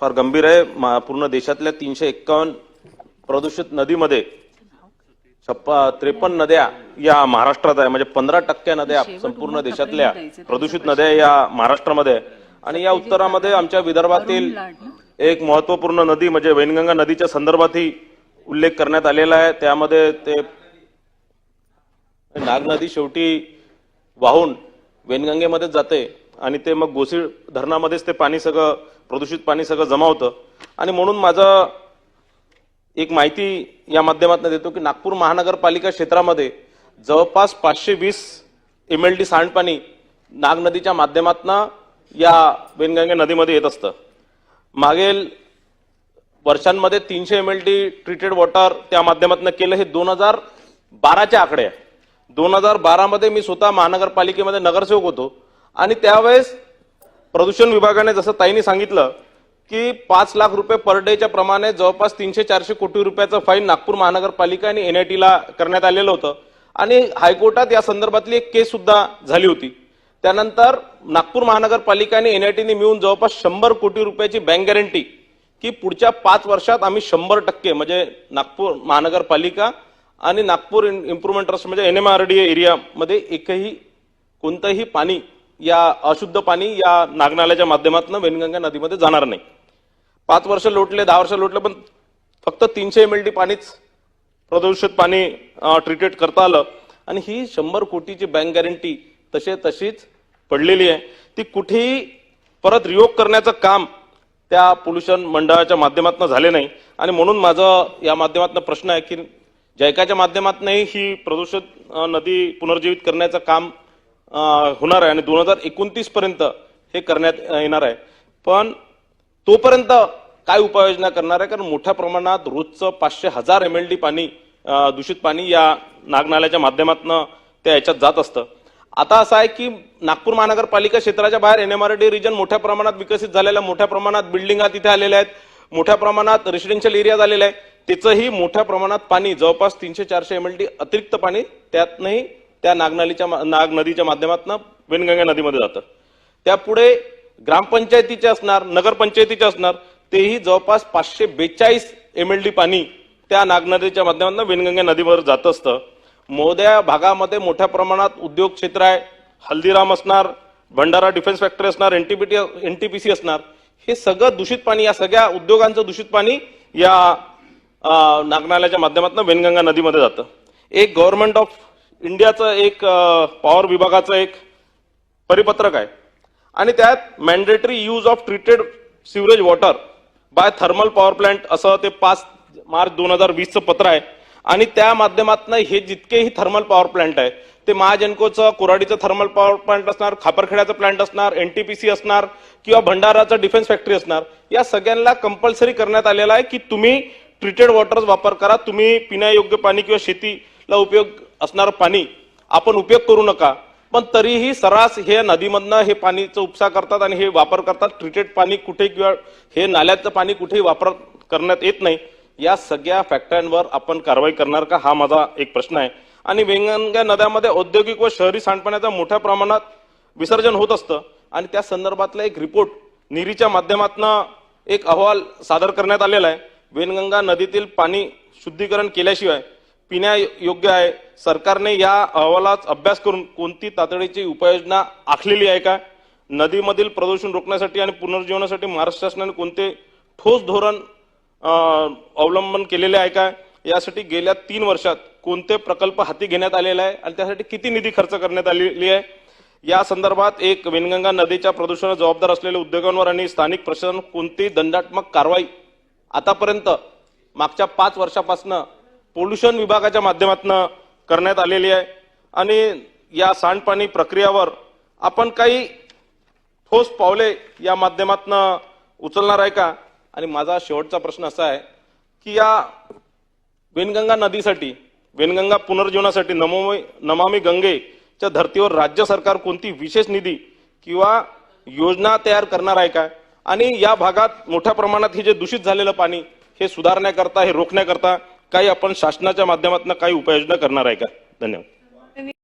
फार गंभीर आहे. पूर्ण देशातल्या तीनशे एक्कावन्न प्रदूषित नदीमध्ये छप्पा त्रेपन्न नद्या या महाराष्ट्रात आहे. म्हणजे पंधरा टक्के नद्या संपूर्ण देशातल्या प्रदूषित नद्या या महाराष्ट्रामध्ये. आणि या उत्तरामध्ये आमच्या विदर्भातील एक महत्त्वपूर्ण नदी म्हणजे वैनगंगा नदीच्या संदर्भातही उल्लेख करण्यात आलेला आहे. त्यामध्ये ते नाग नदी शेवटी वाहून वेनगंगेमध्येच जाते. आणि ते मग गोसीड धरणामध्येच ते पाणी सगळं प्रदूषित पाणी सगळं जमा होतं. आणि म्हणून माझं एक माहिती या माध्यमातून देतो की नागपूर महानगरपालिका क्षेत्रामध्ये जवळपास पाचशे वीस एम एल डी सांडपाणी नाग नदीच्या माध्यमातून या वेनगंगा नदीमध्ये येत असतं. मागील वर्षांमध्ये तीनशे M L D treated water त्या माध्यमातून केलं. हे दोन हजार बाराचे आकडे आहे दोन हजार बारामध्ये मी स्वतः महानगरपालिकेमध्ये नगरसेवक होतो. आणि त्यावेळेस प्रदूषण विभागाने जसं ताईंनी सांगितलं की पाच लाख रुपये पर डेच्या प्रमाणे जवळपास तीनशे चारशे कोटी रुपयाचं फाईन नागपूर महानगरपालिका आणि एनआयटीला करण्यात आलेलं होतं. आणि हायकोर्टात या संदर्भातली एक केस सुद्धा झाली होती. त्यानंतर नागपूर महानगरपालिका आणि एनआयटीने मिळून जवळपास शंभर कोटी रुपयाची बँक गॅरंटी की पुढच्या पाच वर्षात आम्ही शंभर टक्के म्हणजे नागपूर महानगरपालिका आणि नागपूर इम्प्रुव्हमेंट ट्रस्ट म्हणजे एन एम आर डी एरियामध्ये एकही कोणतंही पाणी या अशुद्ध पाणी या नागनाल्याच्या माध्यमातून वेनगंगा नदीमध्ये जाणार नाही. पाच वर्ष लोटले दहा वर्ष लोटले पण फक्त तीनशे एम एल डी पाणीच प्रदूषित पाणी ट्रीटेड करता आलं. आणि ही शंभर कोटीची बँक गॅरंटी तसे तशीच पडलेली आहे. ती कुठेही परत रियोग करण्याचं काम त्या पोल्युशन मंडळाच्या माध्यमातून झाले नाही. आणि म्हणून माझं या माध्यमातून प्रश्न आहे की जायकाच्या माध्यमातूनही ही प्रदूषित नदी पुनर्जीवित करण्याचं काम होणार आहे आणि दोन हजार एकोणतीस पर्यंत हे करण्यात येणार आहे. पण तोपर्यंत काय उपाययोजना करणार आहे? कारण मोठ्या प्रमाणात रोजचं पाचशे हजार एम एल डी पाणी दूषित पाणी या नागनाल्याच्या माध्यमातून त्या याच्यात जात असतं. आता असं आहे की नागपूर महानगरपालिका क्षेत्राच्या बाहेर N M R D region मोठ्या प्रमाणात विकसित झालेल्या मोठ्या प्रमाणात बिल्डिंगा तिथे आलेल्या आहेत मोठ्या प्रमाणात रेसिडेन्शियल एरिया झालेला आहे त्याचंही मोठ्या प्रमाणात पाणी जवळपास तीनशे चारशे एम एल डी अतिरिक्त पाणी त्यातनंही त्या नागनालीच्या नाग नदीच्या माध्यमातून वेनगंगा नदीमध्ये जातं. त्यापुढे ग्रामपंचायतीचे असणार नगरपंचायतीचे असणार तेही जवळपास पाचशे बेचाळीस एम एल डी पाणी त्या नागनदीच्या माध्यमातून वेनगंगा नदीवर जात असतं. मोद्या भागामध्ये मोठ्या प्रमाणात उद्योग क्षेत्र आहे. हल्दीराम असणार भंडारा डिफेन्स फॅक्टरी असणार एनटीपीटी एनटीपीसी असणार. हे सगळं दूषित पाणी या सगळ्या उद्योगांचं दूषित पाणी या नागनाल्याच्या माध्यमातून वेनगंगा नदीमध्ये जातं. एक गव्हर्नमेंट ऑफ इंडियाचं एक पॉवर विभागाचं एक परिपत्रक आहे. आणि त्यात mandatory use of treated sewerage water by thermal power plant असं ते पाच मार्च दोन हजार वीसचं पत्र आहे. आणि त्या माध्यमातून हे जितकेही थर्मल पॉवर प्लांट आहे ते महाजनकोचं कुराडीचं थर्मल पॉवर प्लांट असणार खापरखेड्याचं प्लांट असणार एनटीपीसी असणार किंवा भंडाराचं डिफेन्स फॅक्टरी असणार या सगळ्यांना कंपल्सरी करण्यात आलेलं आहे की तुम्ही ट्रीटेड वॉटर वापर करा तुम्ही पिण्यायोग्य पाणी किंवा शेती ला उपयोग असणारं पाणी आपण उपयोग करू नका पण तरीही सरास हे नदीमधनं हे पाणीचा उपसा करतात आणि हे वापर करतात. ट्रीटेड पाणी कुठे किंवा हे नाल्याचं पाणी कुठेही वापर करण्यात येत नाही. या सगळ्या फॅक्टऱ्यांवर आपण कारवाई करणार का? हा माझा एक प्रश्न आहे. आणि वेंगणग्या नद्यामध्ये औद्योगिक व शहरी सांडपाण्याचं मोठ्या प्रमाणात विसर्जन होत असतं. आणि त्या संदर्भातला एक रिपोर्ट निरीच्या माध्यमातून एक अहवाल सादर करण्यात आलेला आहे. वेनगंगा नदीतील पाणी शुद्धीकरण केल्याशिवाय पिण्यायोग्य आहे. सरकारने या अहवालात अभ्यास करून कोणती तातडीची उपाययोजना आखलेली आहे का? नदीमधील प्रदूषण रोखण्यासाठी आणि पुनर्जीवनासाठी महाराष्ट्र शासनाने कोणते ठोस धोरण अवलंबन केलेले आहे का? यासाठी गेल्या तीन वर्षात कोणते प्रकल्प हाती घेण्यात आलेले आहे आणि त्यासाठी किती निधी खर्च करण्यात आलेली आहे? या संदर्भात एक वेनगंगा नदीच्या प्रदूषणाला जबाबदार असलेल्या उद्योगांवर आणि स्थानिक प्रशासन कोणती दंडात्मक कारवाई आतापर्यंत मागच्या पाच वर्षापासून पोल्युशन विभागाच्या माध्यमातून करण्यात आलेली आहे. आणि या सांडपाणी प्रक्रियावर आपण काही ठोस पावले या माध्यमातून उचलणार आहे का? आणि माझा शेवटचा प्रश्न असा आहे की या वेनगंगा नदीसाठी वेनगंगा पुनर्जीवनासाठी नमोमी नमामी गंगेच्या धर्तीवर राज्य सरकार कोणती विशेष निधी किंवा योजना तयार करणार आहे का? आणि या भागात मोठ्या प्रमाणात हे जे दूषित झालेलं पाणी हे सुधारण्याकरता हे रोखण्याकरता काही आपण शासनाच्या माध्यमातून काही उपाययोजना करणार आहे का? धन्यवाद.